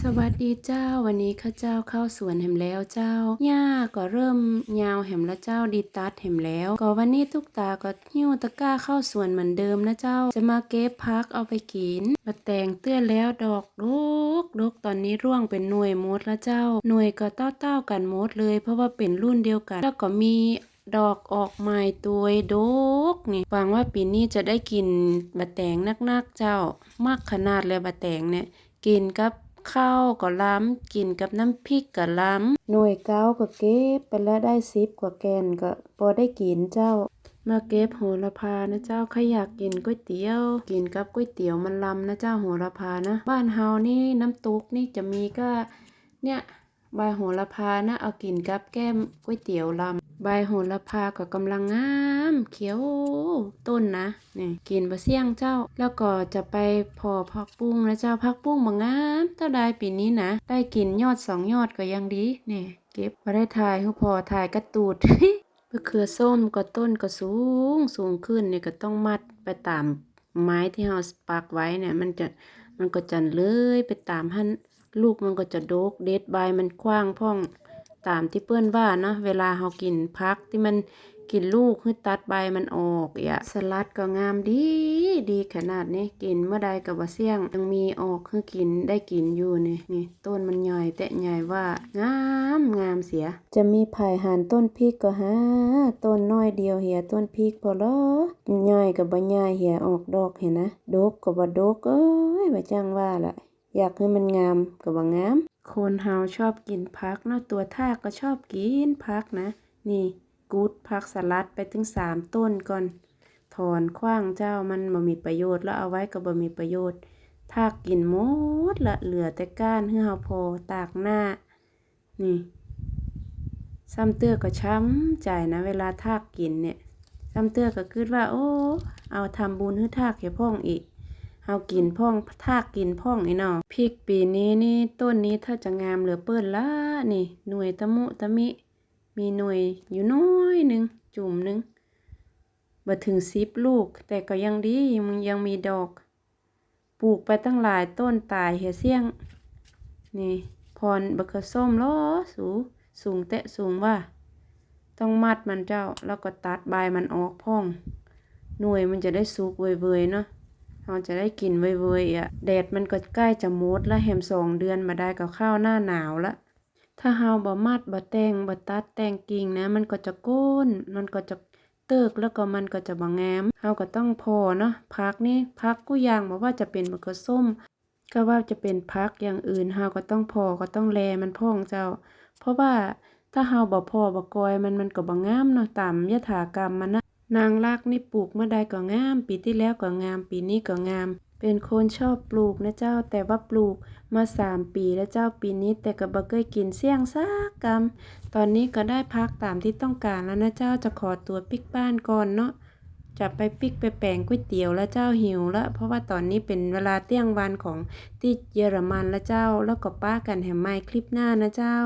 สวัสดีเจ้าวันนี้ข้าเจ้าเข้าสวนแหมแล้วเจ้าหญ้าก็เริ่มยาวแหมแล้วเจ้าดีตัดแหมแล้ว ก็วันนี้ทุกตาก็หิ้วตะกร้าเข้าสวนเหมือนเดิมนะเจ้า จะมาเก็บพักเอาไปกินมาแต่งเตื้อแล้วดอกดกดกตอนนี้ร่วงเป็นหน่วยมดแล้วเจ้า หน่วยก็เต้าเต้ากันมดเลย เพราะว่าเป็นรุ่นเดียวกัน แล้วก็มีดอกออกใหม่ตัวดกนี่หวังว่าปีนี้จะได้กินบะแตงนักๆเจ้ามากขนาดเลยบะแตงเนี่ยกินกับ ข้าวก็ล้ำกินกับน้ำพริกก็ล้ำหน่วยเก้าก็เก็บไปแล้วได้สิบกว่าแกนก็พอได้กินเจ้า มาเก็บโหระพานะเจ้าใครอยากกินก๋วยเตี๋ยว กินกับก๋วยเตี๋ยวมันล้ำนะเจ้าโหระพานะ บ้านเฮานี่น้ำตุกนี่จะมีก็เนี่ยใบโหระพานะเอากินกับแก้มก๋วยเตี๋ยวล้ำ ใบโหระพาก็กำลังงามเขียวต้นนะนี่กินบะเสี่ยงเจ้า แล้วก็จะไปพอพักปุ้งนะเจ้าพักปุ้งบางามเท่าใดปีนี้นะ ได้กินยอดสองยอดก็ยังดีนี่เก็บมาได้ถ่ายให้พอถ่ายกระตูดมะเขือส้มก็ต้นก็สูงสูงขึ้นนี่ก็ต้องมัดไปตามไม้ที่เราปักไว้เนี่ย มันจะมันก็จะเลื้อยไปตามหันลูกมันก็จะโดกเด็ดใบมันกว้างพ่อง ตามที่เพื่อนว่าเนาะเวลาเรากินพักที่มันกินลูกคือตัดใบมันออกอย่าสลัดก็งามดีดีขนาดนี้กินเมื่อใดกับว่าเสี่ยงยังมีออกคือกินได้กินอยู่นี่นี่ต้นมันใหญ่แต่ใหญ่ว่างามงามเสีย จะมีไผ่หานต้นพริกก็หาต้นน้อยเดียวเหียต้นพริกพอเหรอใหญ่กับบ่ใหญ่เหียออกดอกเห็นนะดกกับบ่ดกเอ้ยบ่จังว่าละอยากให้มันงามก็บ่งาม คนเฮาชอบกินผักเนาะตัวทากก็ชอบกินผักนะ นี่กูดผักสลัดไปถึงสามต้นก่อน ถอนขว้างเจ้ามันบ่มีประโยชน์แล้วเอาไว้ก็บ่มีประโยชน์ทากกินหมดละเหลือแต่ก้านให้เฮาพอตากหน้า นี่ซ้ำเตื้อก็ช้ำใจนะ เวลาทากกินเนี่ยซ้ำเตื้อก็คิดว่า โอ้ เอาทำบุญให้ทากแค่พ่องอีก เฮากินพ่องทากกินพ่องไอ้นาะพริกปีนี้นี่ต้นนี้ถ้าจะงามเหลือเปิ้นละนี่ หน่วยตะมุตะมิ มีหน่วยอยู่น้อยหนึ่งจุ่มหนึ่งบ่ถึงสิบลูก แต่ก็ยังดีมันยังมีดอก ปลูกไปตั้งหลายต้นตายเหียเสี่ยง นี่พรบักส้มล้อสูสูงเตะสูงว่า ต้องมัดมันเจ้าแล้วก็ตัดใบมันออกพ่อง หน่วยมันจะได้สุกเว่ยๆเนาะ เราจะได้กินเว่ยๆอะแดดมันก็ใกล้จะหมดแล้วแฮมสองเดือนมาได้ก็เข้าวหน้าหนาวละถ้าเฮาบ่มัดบ่แต่งบ่ตัดแต่งกิ่งนะ มันก็จะโก้นมันก็จะเติกแล้วก็มันก็จะบ่งามเฮาก็ต้องพอเนาะพักนี่พักกูอย่างบ่ว่าจะเป็นมะเขือส้ม ก็ว่าจะเป็นพักอย่างอื่นเฮาก็ต้องพอก็ต้องแลมันพ่องเจ้า เพราะว่าถ้าเฮาบ่พอบ่กอยมันมันก็บ่งามเนาะตามยถากรรมมันนะ นางรักนี่ปลูกเมื่อใดก็งาม ปีที่แล้วก็งาม ปีนี้ก็งาม เป็นคนชอบปลูกนะเจ้า แต่ว่าปลูกมาสามปีแล้วเจ้าปีนี้แต่ก็บ่เคยกินเสี่ยงซากกรรมตอนนี้ก็ได้พักตามที่ต้องการแล้วนะเจ้าจะขอตัวปิกบ้านก่อนเนาะจะไปปิกไปแปลงก๋วยเตี๋ยวแล้วเจ้าหิวแล้วเพราะว่าตอนนี้เป็นเวลาเที่ยงวันของที่เยอรมันแล้วเจ้า แล้วก็ป้ากันแหมใหม่คลิปหน้านะเจ้า